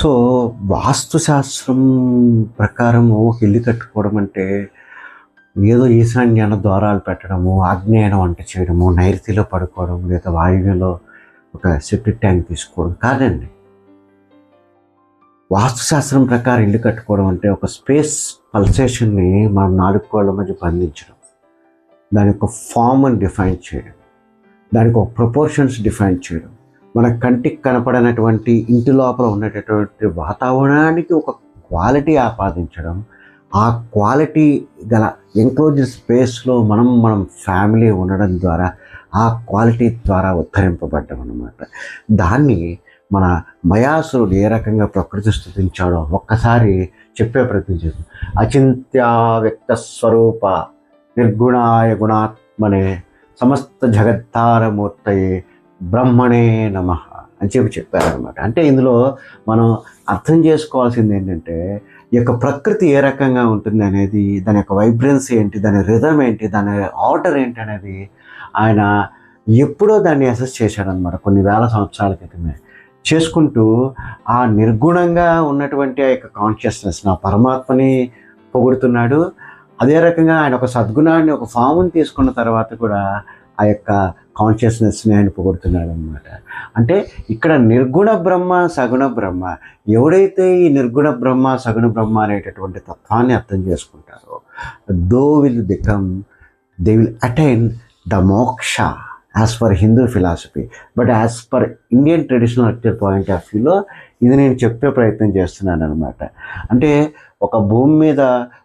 So వాస్తుశాస్త్రం ప్రకారము ఒక ఇల్లు కట్టుకోవడం అంటే ఏదో ఈశాన్యాన ద్వారాలు పెట్టడము ఆగ్నేయన వంట చేయడము నైరుతిలో పడుకోవడం లేదా వాయువ్యంలో ఒక సెప్టిక్ ట్యాంక్ తీసుకోవడం కాదండి. వాస్తుశాస్త్రం ప్రకారం ఇల్లు కట్టుకోవడం అంటే ఒక స్పేస్ పల్సేషన్ని మనం నాలుగు కోళ్ళ మధ్య బంధించడం. దాని యొక్క ఫామ్ని డిఫైన్ చేయడం. దానికి ఒక ప్రపోర్షన్స్ డిఫైన్ చేయడం. మన కంటికి కనపడనటువంటి ఇంటి లోపల ఉన్నటువంటి వాతావరణానికి ఒక క్వాలిటీ ఆపాదించడం ఆ క్వాలిటీ గల ఎంక్లోజ్డ్ స్పేస్లో మనం మనం ఫ్యామిలీ ఉండడం ద్వారా ఆ క్వాలిటీ ద్వారా ఉద్ధరింపబడ్డం అన్నమాట. దాన్ని మన మయాసురుడు ఏ రకంగా ప్రకృతి స్థుతించాడో ఒక్కసారి చెప్పే ప్రయత్నం చేస్తుంది అచింత్య వ్యక్త స్వరూప నిర్గుణాయ గుణాత్మనే సమస్త జగద్ధారమూర్తయే బ్రహ్మణే నమ అని చెప్పి చెప్పారనమాట అంటే ఇందులో మనం అర్థం చేసుకోవాల్సింది ఏంటంటే ఈ యొక్క ప్రకృతి ఏ రకంగా ఉంటుంది అనేది దాని యొక్క వైబ్రెన్స్ ఏంటి దాని రిధమ్ ఏంటి దాని ఆర్డర్ ఏంటి అనేది ఆయన ఎప్పుడో దాన్ని అసెస్ చేశాడనమాట కొన్ని వేల సంవత్సరాల క్రితమే. చేసుకుంటూ ఆ నిర్గుణంగా ఉన్నటువంటి ఆ యొక్క కాన్షియస్నెస్ నా పరమాత్మని పొగుడుతున్నాడు. అదే రకంగా ఆయన ఒక సద్గుణాన్ని ఒక ఫామ్ని తీసుకున్న తర్వాత కూడా ఆ యొక్క కాన్షియస్నెస్ని ఆయన పొగొడుతున్నాడు అనమాట అంటే ఇక్కడ నిర్గుణ బ్రహ్మ సగుణ బ్రహ్మ. ఎవడైతే ఈ నిర్గుణ బ్రహ్మ సగుణ బ్రహ్మ అనేటటువంటి తత్వాన్ని అర్థం చేసుకుంటారో though will become they will attain the moksha as per Hindu philosophy but as per Indian traditional actor point of వ్యూలో ఇది నేను చెప్పే ప్రయత్నం చేస్తున్నాను అనమాట అంటే ఒక భూమి మీద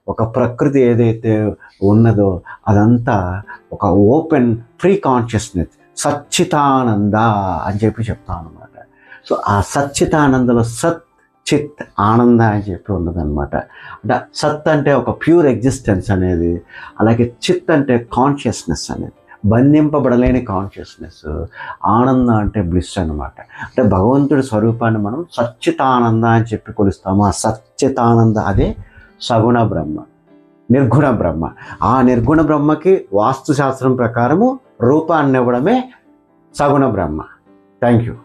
ఒక ప్రకృతి ఏదైతే ఉన్నదో అదంతా ఒక ఓపెన్ ఫ్రీ కాన్షియస్నెస్ సచ్చితానంద అని చెప్పి చెప్తాం అనమాట సో ఆ సచ్చితానందలో సత్ చిత్ ఆనంద అని చెప్పి ఉన్నదన్నమాట. అంటే సత్ అంటే ఒక ప్యూర్ ఎగ్జిస్టెన్స్ అనేది అలాగే చిత్ అంటే కాన్షియస్నెస్ అనేది. బంధింపబడలేని కాన్షియస్నెస్ ఆనందం అంటే బ్లిస్ అనమాట అంటే భగవంతుడి స్వరూపాన్ని మనం సచ్చితానంద అని చెప్పి కొలుస్తాము. ఆ సచ్చితానంద అదే సగుణ బ్రహ్మ నిర్గుణ బ్రహ్మ. ఆ నిర్గుణ బ్రహ్మకి వాస్తుశాస్త్రం ప్రకారము రూపాన్ని ఇవ్వడమే సగుణ బ్రహ్మ. Thank you